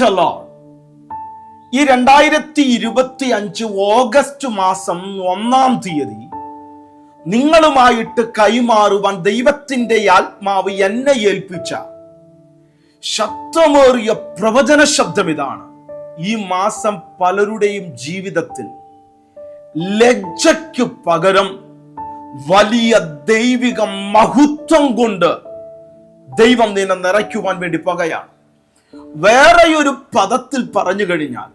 The ഈ രണ്ടായിരത്തി ഇരുപത്തി അഞ്ച് ഓഗസ്റ്റ് മാസം ഒന്നാം തീയതി നിങ്ങളുമായിട്ട് കൈമാറുവാൻ ദൈവത്തിന്റെ ആത്മാവ് എന്നെ ഏൽപ്പിച്ച ശക്തമേറിയ പ്രവചന ശബ്ദം ഇതാണ്. ഈ മാസം പലരുടെയും ജീവിതത്തിൽ ലജ്ജയ്ക്ക് പകരം വലിയ ദൈവിക മഹത്വം കൊണ്ട് ദൈവം നിന്നെ നിറയ്ക്കുവാൻ വേണ്ടി പകയാണ്. വേറെ ഒരു പദത്തിൽ പറഞ്ഞു കഴിഞ്ഞാൽ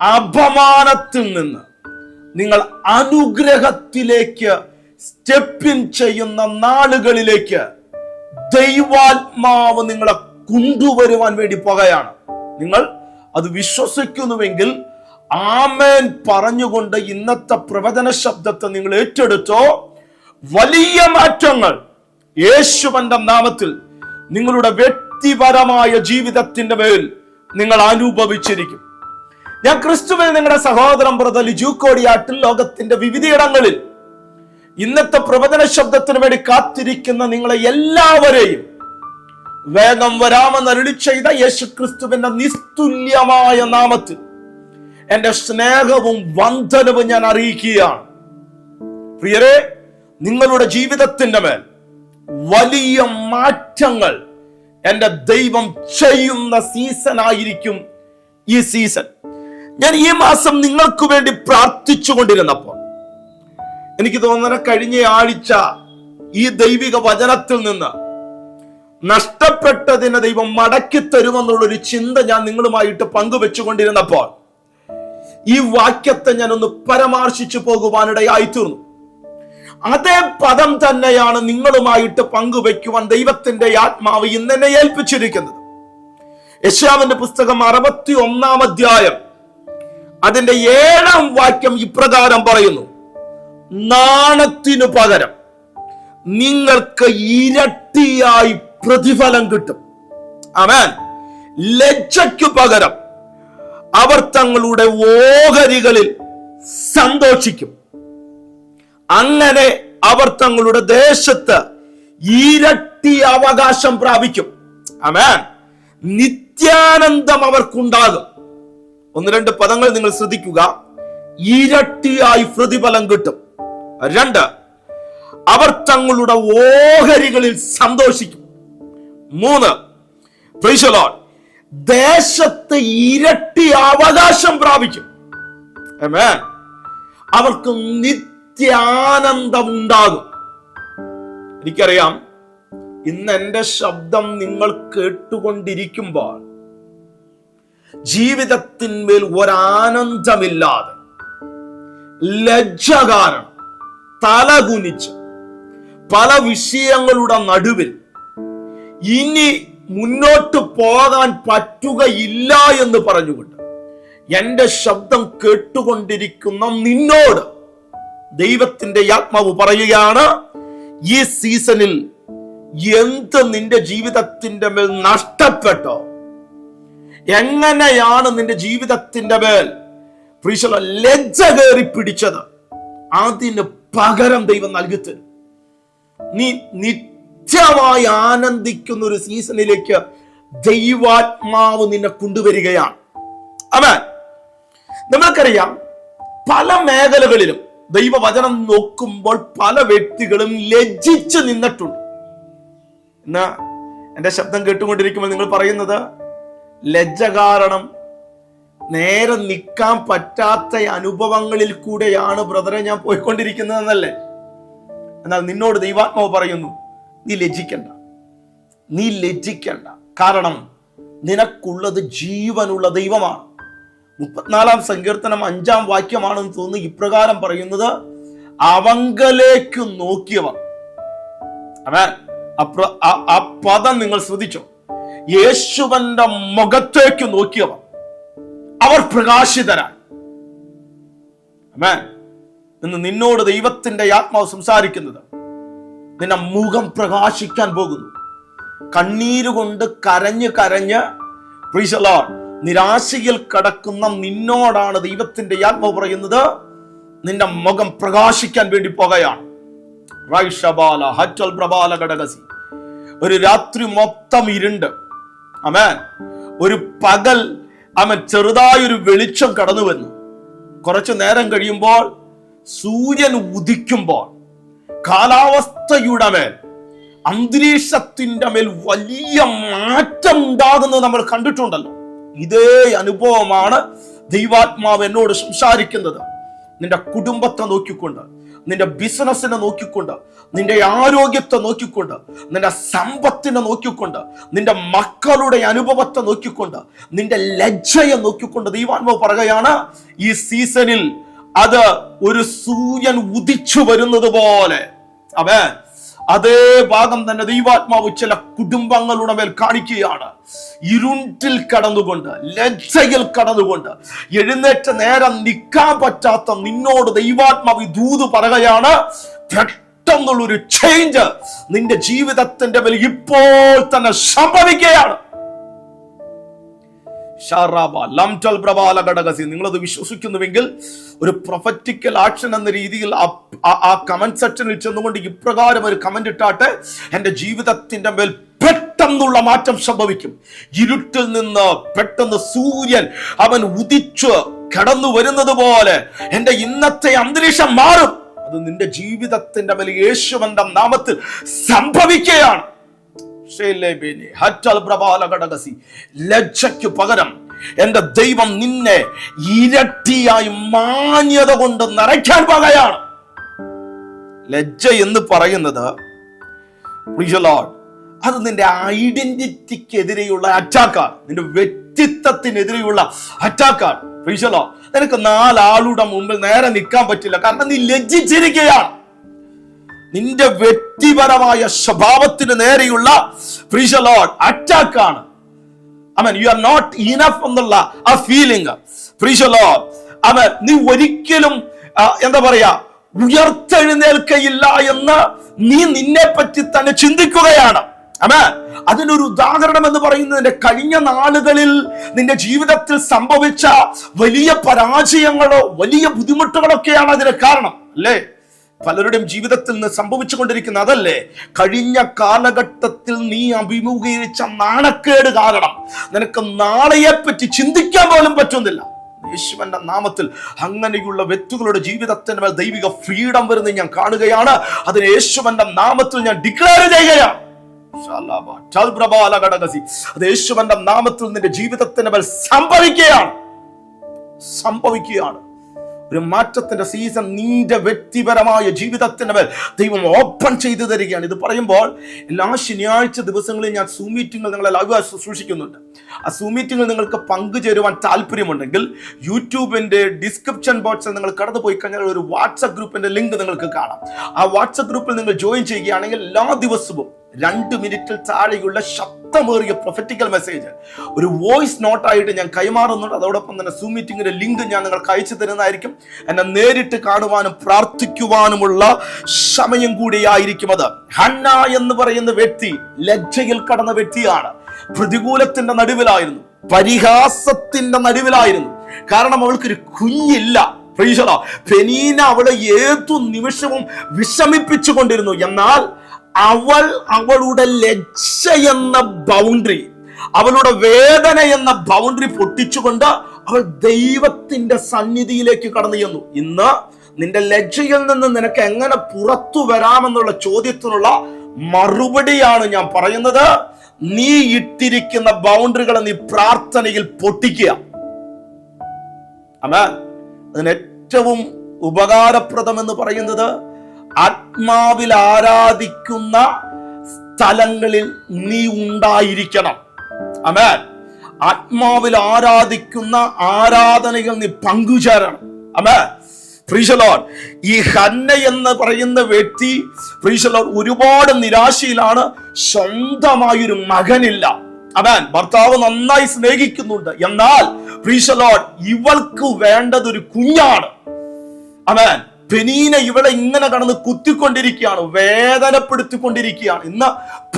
അപമാനത്തിൽ നിന്ന് നിങ്ങൾ അനുഗ്രഹത്തിലേക്ക് സ്റ്റെപ്പിൻ ചെയ്യുന്ന നാളുകളിലേക്ക് ദൈവാത്മാവ് നിങ്ങളെ കൊണ്ടുവരുവാൻ വേണ്ടി പോകുകയാണ് നിങ്ങൾ അത് വിശ്വസിക്കുന്നുവെങ്കിൽ ആമേൻ പറഞ്ഞുകൊണ്ട് ഇന്നത്തെ പ്രവചന ശബ്ദത്തെ നിങ്ങൾ ഏറ്റെടുത്തോ. വലിയ മാറ്റങ്ങൾ യേശുവന്റെ നാമത്തിൽ നിങ്ങളുടെ വ്യക്തിപരമായ ജീവിതത്തിന്റെ മേൽ നിങ്ങൾ അനുഭവിച്ചിരിക്കും. ഞാൻ ക്രിസ്തുവിൽ നിങ്ങളുടെ സഹോദരൻ ബ്രദർ ലിജു കോടിയാട്ടിൽ ലോകത്തിന്റെ വിവിധയിടങ്ങളിൽ ഇന്നത്തെ പ്രവചന ശബ്ദത്തിന് വേണ്ടി കാത്തിരിക്കുന്ന നിങ്ങളെ എല്ലാവരെയും വേഗം വരാമെന്ന് അരുളി ചെയ്ത യേശു ക്രിസ്തുവിന്റെ നിസ്തുല്യമായ നാമത്തിൽ എന്റെ സ്നേഹവും വന്ദനവും ഞാൻ അറിയിക്കുകയാണ്. പ്രിയരെ നിങ്ങളുടെ ജീവിതത്തിന്റെ മേൽ വലിയ മാറ്റങ്ങൾ എന്റെ ദൈവം ചെയ്യുന്ന സീസൺ ആയിരിക്കും ഈ സീസൺ ഞാൻ ഈ മാസം നിങ്ങൾക്ക് വേണ്ടി പ്രാർത്ഥിച്ചു കൊണ്ടിരുന്നപ്പോൾ എനിക്ക് തോന്നുന്ന കഴിഞ്ഞ ആഴ്ച ഈ ദൈവിക വചനത്തിൽ നിന്ന് നഷ്ടപ്പെട്ടതിനെ ദൈവം മടക്കി തരുമെന്നുള്ളൊരു ചിന്ത ഞാൻ നിങ്ങളുമായിട്ട് പങ്കുവെച്ചുകൊണ്ടിരുന്നപ്പോൾ ഈ വാക്യത്തെ ഞാൻ ഒന്ന് പരാമർശിച്ചു പോകുവാനിടയായി തീർന്നു. അതേ പദം തന്നെയാണ് നിങ്ങളുമായിട്ട് പങ്കുവെക്കുവാൻ ദൈവത്തിന്റെ ആത്മാവ് ഇന്നെന്നെ ഏൽപ്പിച്ചിരിക്കുന്നത്. യശാവിന്റെ പുസ്തകം അറുപത്തി ഒന്നാം അധ്യായം. അതിന്റെ ഏഴാം വാക്യം ഇപ്രകാരം പറയുന്നു. നാണത്തിനു പകരം നിങ്ങൾക്ക് ഇരട്ടിയായി പ്രതിഫലം കിട്ടും. അവൻ ലജ്ജയ്ക്കു പകരം അവർ തങ്ങളുടെ ഓഹരികളിൽ സന്തോഷിക്കും. അങ്ങനെ അവർ തങ്ങളുടെ ദേശത്ത് ഇരട്ടി അവകാശം പ്രാപിക്കും. അമേൻ നിത്യാനന്ദം അവർക്കുണ്ടാകും. ഒന്ന് രണ്ട് പദങ്ങൾ നിങ്ങൾ ശ്രദ്ധിക്കുക. ഇരട്ടിയായി പ്രതിഫലം കിട്ടും. രണ്ട് അവർ തങ്ങളുടെ ഓഹരികളിൽ സന്തോഷിക്കും. മൂന്ന്. ദേശത്ത് ഇരട്ടി അവകാശം പ്രാപിക്കും. അവർക്ക് നിത്യാനന്ദം ഉണ്ടാകും എനിക്കറിയാം ഇന്ന് എന്റെ ശബ്ദം നിങ്ങൾ കേട്ടുകൊണ്ടിരിക്കുമ്പോൾ ജീവിതത്തിന്മേൽ ഒരാനന്ദമില്ലാതെ ലജ്ജ കാരണം തലകുനിച്ച് പല വിഷയങ്ങളുടെ നടുവിൽ ഇനി മുന്നോട്ട് പോകാൻ പറ്റുകയില്ല എന്ന് പറഞ്ഞുകൊണ്ട് എന്റെ ശബ്ദം കേട്ടുകൊണ്ടിരിക്കുന്ന നിന്നോട് ദൈവത്തിന്റെ ആത്മാവ് പറയുകയാണ് ഈ സീസണിൽ എന്ത് നിന്റെ ജീവിതത്തിന്റെ മേൽ നഷ്ടപ്പെട്ടോ? എങ്ങനെയാണ് നിന്റെ ജീവിതത്തിന്റെ മേൽ പ്രീശല ലജ്ജ കയറി പിടിച്ചത്? അതിന് പകരം ദൈവം നൽകി തരും നീ നിത്യമായി ആനന്ദിക്കുന്ന ഒരു സീസണിലേക്ക് ദൈവാത്മാവ് നിന്നെ കൊണ്ടുവരികയാണ്. അവൻ നമ്മൾക്കറിയാം പല മേഖലകളിലും ദൈവവചനം നോക്കുമ്പോൾ പല വ്യക്തികളും ലജ്ജിച്ച് നിന്നിട്ടുണ്ട്. ഇന്ന് എന്റെ ശബ്ദം കേട്ടുകൊണ്ടിരിക്കുമ്പോൾ നിങ്ങൾ പറയുന്നത് ലജ്ജ കാരണം നേരെ നിൽക്കാൻ പറ്റാത്ത അനുഭവങ്ങളിൽ കൂടെയാണ് ബ്രദറെ ഞാൻ പോയിക്കൊണ്ടിരിക്കുന്നതെന്നല്ലേ? എന്നാൽ നിന്നോട് ദൈവാത്മാവ് പറയുന്നു നീ ലജ്ജിക്കണ്ട. നീ ലജ്ജിക്കണ്ട. കാരണം നിനക്കുള്ളത് ജീവനുള്ള ദൈവമാണ്. മുപ്പത്തിനാലാം സങ്കീർത്തനം അഞ്ചാം വാക്യമാണെന്ന് തോന്നുന്നു. ഇപ്രകാരം പറയുന്നത് അവങ്കലേക്കു നോക്കിയവ. ആ- പദം നിങ്ങൾ ശ്രദ്ധിച്ചോ. യേശുവന്റെ മുഖത്തേക്ക് നോക്കിയവ. അവർ പ്രകാശിതരായി. അമേൻ ഇന്ന് നിന്നോട് ദൈവത്തിന്റെ ആത്മാവ് സംസാരിക്കുന്നത് നിന്റെ മുഖം പ്രകാശിക്കാൻ പോകുന്നു. കണ്ണീരുകൊണ്ട് കരഞ്ഞ് കരഞ്ഞ് പ്രീസ് Lord, നിരാശയിൽ കടക്കുന്ന നിന്നോടാണ് ദൈവത്തിന്റെ ആത്മാവ് പറയുന്നത്. നിന്റെ മുഖം പ്രകാശിക്കാൻ വേണ്ടി പോകുകയാണ്. ഒരു രാത്രി മൊത്തം ഇരുണ്ട് അമേൻ ഒരു പകൽ അവൻ ചെറുതായൊരു വെളിച്ചം കടന്നു വന്നു. കുറച്ചു നേരം കഴിയുമ്പോൾ സൂര്യൻ ഉദിക്കുമ്പോൾ കാലാവസ്ഥയുടെ മേൽ അന്തരീക്ഷത്തിന്റെ മേൽ വലിയ മാറ്റം ഉണ്ടാകുന്നത് നമ്മൾ കണ്ടിട്ടുണ്ടല്ലോ. ഇതേ അനുഭവമാണ് ദൈവാത്മാവ് എന്നോട് സംസാരിക്കുന്നത്. നിന്റെ കുടുംബത്തെ നോക്കിക്കൊണ്ട് നിന്റെ ബിസിനസ്സിനെ നോക്കിക്കൊണ്ട് നിന്റെ ആരോഗ്യത്തെ നോക്കിക്കൊണ്ട് നിന്റെ സമ്പത്തിനെ നോക്കിക്കൊണ്ട് നിന്റെ മക്കളുടെ അനുഭവത്തെ നോക്കിക്കൊണ്ട് നിന്റെ ലജ്ജയെ നോക്കിക്കൊണ്ട് ദൈവാത്മാവ് പറയുകയാണ് ഈ സീസണിൽ അത് ഒരു സൂര്യൻ ഉദിച്ചു വരുന്നത് പോലെ. അവൻ അതേ ഭാഗം തന്നെ ദൈവാത്മാവ് ചില കുടുംബങ്ങളുടെ മേൽ കാണിക്കുകയാണ്. ഇരുട്ടിൽ കടന്നുകൊണ്ട് ലജ്ജയിൽ കടന്നുകൊണ്ട് എഴുന്നേറ്റ നേരം നിൽക്കാൻ പറ്റാത്ത നിന്നോട് ദൈവാത്മാവ് ദൂത് പറയുകയാണ് പെട്ടെന്നുള്ളൊരു ചേഞ്ച് നിന്റെ ജീവിതത്തിന്റെ മേൽ ഇപ്പോൾ തന്നെ സംഭവിക്കുകയാണ്. നിങ്ങളത് വിശ്വസിക്കുന്നുവെങ്കിൽ ഒരു പ്രൊഫറ്റിക്കൽ ആക്ഷൻ എന്ന രീതിയിൽ ആ- കമന്റ് സെക്ഷനിൽ ചെന്നുകൊണ്ട് ഇപ്രകാരം ഒരു കമന്റ് ഇട്ടാട്ടെ എന്റെ ജീവിതത്തിന്റെ മേൽ പെട്ടെന്നുള്ള മാറ്റം സംഭവിക്കും. ഇരുട്ടിൽ നിന്ന് പെട്ടെന്ന് സൂര്യൻ അവൻ ഉദിച്ച് കടന്നു വരുന്നത് പോലെ എന്റെ ഇന്നത്തെ അന്തരീക്ഷം മാറും. അത് നിന്റെ ജീവിതത്തിന്റെ മേൽ യേശുവന്റെ നാമത്തിൽ സംഭവിക്കുകയാണ്. ലജ്ജയ്ക്ക് പകരം എന്റെ ദൈവം നിന്നെ ഇരട്ടിയായി മാന്യത കൊണ്ട് നിറയ്ക്കാൻ പകയാണ് ലജ്ജ എന്ന് പറയുന്നത് അത് നിന്റെ ഐഡന്റിറ്റിക്കെതിരെയുള്ള അറ്റാക്കാണ്. നിന്റെ വ്യക്തിത്വത്തിനെതിരെയുള്ള അറ്റാക്കാണ്. നിനക്ക് നാലാളുടെ മുമ്പിൽ നേരെ നിൽക്കാൻ പറ്റില്ല. കാരണം നീ ലജ്ജിച്ചിരിക്കുകയാണ്. നിന്റെ വ്യക്തിപരമായ സ്വഭാവത്തിന് നേരെയുള്ള ലോഡ് ഐ അവൻ യു ആർ നോട്ട് ഇനഫ് എന്നുള്ള ആ ഫീലിംഗ് അവൻ നീ ഒരിക്കലും എന്താ പറയാ ഉയർത്തെഴുന്നേൽക്കയില്ല എന്ന് നീ നിന്നെ പറ്റി തന്നെ ചിന്തിക്കുകയാണ്. അമേ അതിനൊരു ഉദാഹരണം എന്ന് പറയുന്നതിന്റെ കഴിഞ്ഞ നാളുകളിൽ നിന്റെ ജീവിതത്തിൽ സംഭവിച്ച വലിയ പരാജയങ്ങളോ വലിയ ബുദ്ധിമുട്ടുകളൊക്കെയാണ് അതിന് കാരണം. അല്ലേ? പലരുടെയും ജീവിതത്തിൽ നിന്ന് സംഭവിച്ചു കൊണ്ടിരിക്കുന്ന അതല്ലേ? കഴിഞ്ഞ കാലഘട്ടത്തിൽ നീ അഭിമുഖീകരിച്ച നാണക്കേട് കാരണം നിനക്ക് നാളെയെ പറ്റി ചിന്തിക്കാൻ പോലും പറ്റുന്നില്ല. യേശുവന്റെ നാമത്തിൽ അങ്ങനെയുള്ള വ്യക്തികളുടെ ജീവിതത്തിന് മേൽ ദൈവിക ഫ്രീഡം വരുന്നത് ഞാൻ കാണുകയാണ്. അതിന് യേശുവന്റെ നാമത്തിൽ ഞാൻ ഡിക്ലെയർ ചെയ്യുകയാണ്. അത് നാമത്തിൽ നിന്റെ ജീവിതത്തിന് മേൽ സംഭവിക്കുകയാണ്. സംഭവിക്കുകയാണ്. ഒരു മാറ്റത്തിന്റെ സീസൺ നിന്റെ വ്യക്തിപരമായ ജീവിതത്തിന്റെ മേൽ ദൈവം ഓപ്പൺ ചെയ്തു തരികയാണ്. ഇത് പറയുമ്പോൾ എല്ലാ ശനിയാഴ്ച ദിവസങ്ങളിൽ ഞാൻ സൂ മീറ്റിംഗുകൾ നിങ്ങളെ ലൈവ് സൂക്ഷിക്കുന്നുണ്ട്. ആ സൂ മീറ്റിംഗിൽ നിങ്ങൾക്ക് പങ്കുചേരുവാൻ താല്പര്യമുണ്ടെങ്കിൽ യൂട്യൂബിന്റെ ഡിസ്ക്രിപ്ഷൻ ബോക്സിൽ നിങ്ങൾ കടന്നു പോയി കഴിഞ്ഞാൽ ഒരു വാട്സപ്പ് ഗ്രൂപ്പിന്റെ ലിങ്ക് നിങ്ങൾക്ക് കാണാം. ആ വാട്സപ്പ് ഗ്രൂപ്പിൽ നിങ്ങൾ ജോയിൻ ചെയ്യുകയാണെങ്കിൽ എല്ലാ ദിവസവും രണ്ട് മിനിറ്റിൽ താഴെയുള്ള ശബ്ദമേറിയ പ്രൊഫറ്റിക്കൽ മെസ്സേജ് ഒരു വോയിസ് നോട്ടായിട്ട് ഞാൻ കൈമാറുന്നുണ്ട്. അതോടൊപ്പം തന്നെ സൂ മീറ്റിംഗിന്റെ ലിങ്ക് ഞാൻ നിങ്ങൾക്ക് അയച്ചു തരുന്നതായിരിക്കും. എന്നെ നേരിട്ട് കാണുവാനും പ്രാർത്ഥിക്കുവാനുമുള്ള സമയം കൂടിയായിരിക്കും അത്. ഹന്ന എന്ന് പറയുന്ന വ്യക്തി ലജ്ജയിൽ കടന്ന വ്യക്തിയാണ്. പ്രതികൂലത്തിന്റെ നടുവിലായിരുന്നു. പരിഹാസത്തിന്റെ നടുവിലായിരുന്നു. കാരണം അവൾക്കൊരു കുഞ്ഞില്ല. Praise പെനീന അവളെ ഏതു നിമിഷവും വിഷമിപ്പിച്ചു കൊണ്ടിരുന്നു എന്നാൽ അവൾ അവളുടെ ലജ്ജ എന്ന ബൗണ്ടറി അവളുടെ വേദന എന്ന ബൗണ്ടറി പൊട്ടിച്ചുകൊണ്ട് അവൾ ദൈവത്തിന്റെ സന്നിധിയിലേക്ക് കടന്നു ചെന്നു. ഇന്ന് നിന്റെ ലജ്ജയിൽ നിന്ന് നിനക്ക് എങ്ങനെ പുറത്തു വരാമെന്നുള്ള ചോദ്യത്തിനുള്ള മറുപടിയാണ് ഞാൻ പറയുന്നത്. നീ ഇട്ടിരിക്കുന്ന ബൗണ്ടറികളെ നീ പ്രാർത്ഥനയിൽ പൊട്ടിക്കുക. അമേ അതിന് ഏറ്റവും ഉപകാരപ്രദം എന്ന് പറയുന്നത് ആത്മാവിൽ ആരാധിക്കുന്ന സ്ഥലങ്ങളിൽ നീ ഉണ്ടായിരിക്കണം. അമേ ആത്മാവിൽ ആരാധിക്കുന്ന ആരാധനകൾ നീ പങ്കുചേരണം. അമേ ഫ്രീഷലോൺ ഈ ഹന്ന എന്ന് പറയുന്ന വ്യക്തി ഫ്രീഷലോൺ ഒരുപാട് നിരാശയിലാണ്. സ്വന്തമായൊരു മകനില്ല. അവൻ ഭർത്താവ് നന്നായി സ്നേഹിക്കുന്നുണ്ട്. എന്നാൽ പ്രീശലോൺ ഇവൾക്ക് വേണ്ടത് ഒരു കുഞ്ഞാണ്. അവൻ പെനീന ഇവിടെ ഇങ്ങനെ കടന്ന് കുത്തിക്കൊണ്ടിരിക്കുകയാണ് വേദനപ്പെടുത്തിക്കൊണ്ടിരിക്കുകയാണ്. ഇന്ന്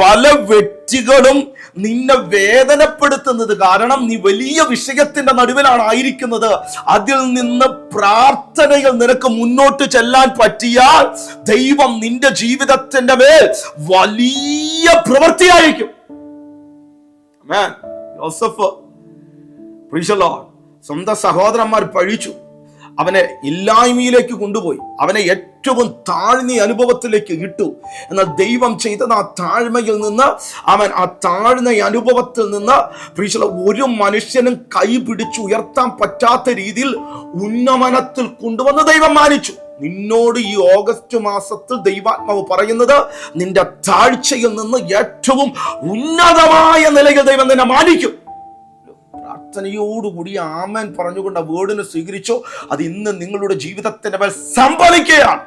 പല വ്യക്തികളും നിന്നെ വേദനപ്പെടുത്തുന്നത് കാരണം നീ വലിയ വിഷയത്തിന്റെ നടുവിലാണ് ആയിരിക്കുന്നത്. അതിൽ നിന്ന് പ്രാർത്ഥനകൾ നിനക്ക് മുന്നോട്ട് ചെല്ലാൻ പറ്റിയാൽ ദൈവം നിന്റെ ജീവിതത്തിന്റെ മേൽ വലിയ പ്രവൃത്തിയായിരിക്കും. സ്വന്തം സഹോദരന്മാർ പഴിച്ചു. അവനെ ഇല്ലായ്മയിലേക്ക് കൊണ്ടുപോയി. അവനെ ഏറ്റവും താഴ്ന്ന അനുഭവത്തിലേക്ക് ഇട്ടു. എന്നാൽ ദൈവം ചെയ്തത് ആ താഴ്മയിൽ നിന്ന് അവൻ ആ താഴ്ന്ന അനുഭവത്തിൽ നിന്ന് പ്രീശല ഒരു മനുഷ്യനും കൈ പിടിച്ച് ഉയർത്താൻ പറ്റാത്ത രീതിയിൽ ഉന്നമനത്തിൽ കൊണ്ടുവന്ന് ദൈവം മാനിച്ചു. നിന്നോട് ഈ ഓഗസ്റ്റ് മാസത്തിൽ ദൈവാത്മാവ് പറയുന്നത് നിന്റെ താഴ്ചയിൽ നിന്ന് ഏറ്റവും ഉന്നതമായ നിലയിൽ ദൈവം നിന്നെ മാനിക്കും. പ്രാർത്ഥനയോടുകൂടി ആമൻ പറഞ്ഞുകൊണ്ട് വേർഡിനെ സ്വീകരിച്ചോ അത് ഇന്ന് നിങ്ങളുടെ ജീവിതത്തിന്റെ മേൽ സംഭവിക്കുകയാണ്.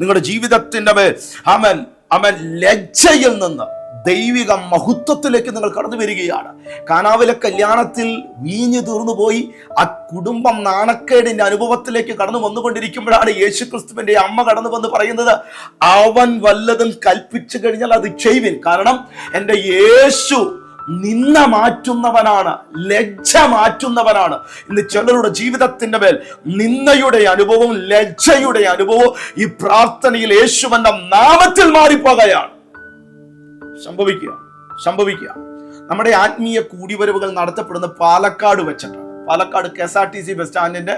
നിങ്ങളുടെ ജീവിതത്തിന്റെ മേൽ അമൻ ലജ്ജയിൽ നിന്ന് ദൈവിക മഹത്വത്തിലേക്ക് നിങ്ങൾ കടന്നു വരികയാണ്. കാനാവിലെ കല്യാണത്തിൽ വീഞ്ഞു തീർന്നു പോയി ആ കുടുംബം നാണക്കേടിന്റെ അനുഭവത്തിലേക്ക് കടന്നു വന്നുകൊണ്ടിരിക്കുമ്പോഴാണ് യേശു ക്രിസ്തുവിന്റെ അമ്മ കടന്നു വന്ന് പറയുന്നത് അവൻ വല്ലതും കൽപ്പിച്ചു കഴിഞ്ഞാൽ അത് ചെയ്വിൻ. കാരണം എന്റെ യേശു നിന്ന മാറ്റുന്നവനാണ് ലജ്ജ മാറ്റുന്നവനാണ്. ഇന്ന് ചിലരുടെ ജീവിതത്തിന്റെ മേൽ നിന്നയുടെ അനുഭവവും ലജ്ജയുടെ അനുഭവവും ഈ പ്രാർത്ഥനയിൽ യേശുവന്റെ നാമത്തിൽ മാറിപ്പോകുകയാണ്. സംഭവിക്കുക. സംഭവിക്കുക. നമ്മുടെ ആത്മീയ കൂടിവരവുകൾ നടത്തപ്പെടുന്ന പാലക്കാട് വെച്ചിട്ടാണ്. Palakkad K S R T C bus സ്റ്റാൻഡിന്റെ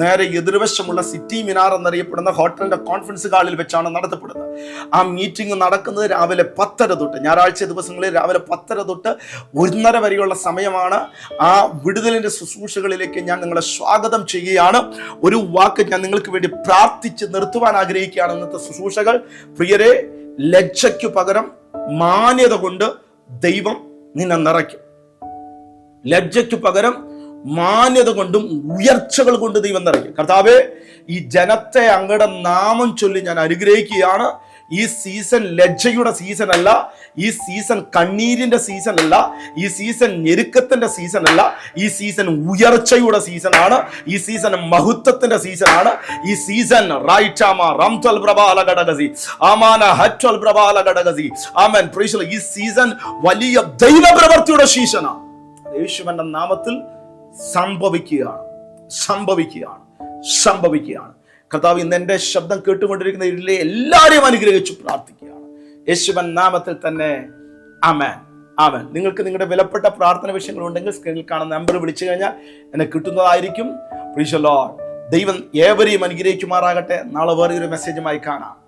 നേരെ എതിർവശമുള്ള സിറ്റി മിനാർ എന്നറിയപ്പെടുന്ന ഹോട്ടലിന്റെ കോൺഫറൻസ് ഹാളിൽ വെച്ചാണ് നടത്തപ്പെടുന്നത്. ആ മീറ്റിംഗ് നടക്കുന്നത് രാവിലെ പത്തര തൊട്ട് ഞായറാഴ്ച ദിവസങ്ങളിൽ രാവിലെ പത്തര തൊട്ട് ഒന്നര വരെയുള്ള സമയമാണ്. ആ വിടുതലിന്റെ ശുശ്രൂഷകളിലേക്ക് ഞാൻ നിങ്ങളെ സ്വാഗതം ചെയ്യുകയാണ്. ഒരു വാക്ക് ഞാൻ നിങ്ങൾക്ക് വേണ്ടി പ്രാർത്ഥിച്ച് നിർത്തുവാൻ ആഗ്രഹിക്കുകയാണ് ഇന്നത്തെ ശുശ്രൂഷകൾ. പ്രിയരെ ലജ്ജയ്ക്കു പകരം മാന്യത കൊണ്ട് ദൈവം നിന്നെ നിറയ്ക്കും. ലജ്ജയ്ക്ക് പകരം മാന്യത കൊണ്ടും ഉയർച്ചകൾ കൊണ്ട് ദൈവം നിറയ്ക്കും. കർത്താവേ ഈ ജനത്തെ അങ്ങയുടെ നാമം ചൊല്ലി ഞാൻ അനുഗ്രഹിക്കുകയാണ്. ഈ സീസൺ ലജ്ജയുടെ സീസൺ അല്ല ഈ സീസൺ കണ്ണീരിന്റെ സീസൺ അല്ല ഈ സീസൺ ഞെരുക്കത്തിന്റെ സീസൺ അല്ല ഈ സീസൺ ഉയർച്ചയുടെ സീസൺ ആണ് ഈ സീസൺ മഹത്വത്തിന്റെ സീസൺ ആണ് ഈ സീസൺ ഈ സീസൺ വലിയ ദൈവപ്രവർത്തിയുടെ സീസണാണ് യേശുവന്റെ നാമത്തിൽ സംഭവിക്കുകയാണ് സംഭവിക്കുകയാണ് സംഭവിക്കുകയാണ്. കർത്താവ് ഇന്ന് എന്റെ ശബ്ദം കേട്ടുകൊണ്ടിരിക്കുന്ന ഇതിലെ എല്ലാവരെയും അനുഗ്രഹിച്ചു പ്രാർത്ഥിക്കുകയാണ്. യേശുവൻ നാമത്തിൽ തന്നെ അമേൻ ആമൻ. നിങ്ങൾക്ക് നിങ്ങളുടെ വിലപ്പെട്ട പ്രാർത്ഥന വിഷയങ്ങൾ ഉണ്ടെങ്കിൽ സ്ക്രീനിൽ കാണുന്ന നമ്പർ വിളിച്ചു കഴിഞ്ഞാൽ എന്നെ കിട്ടുന്നതായിരിക്കും. ദൈവം ഏവരെയും അനുഗ്രഹിക്കുമാറാകട്ടെ. നാളെ വേറെ ഒരു മെസ്സേജുമായി കാണാം.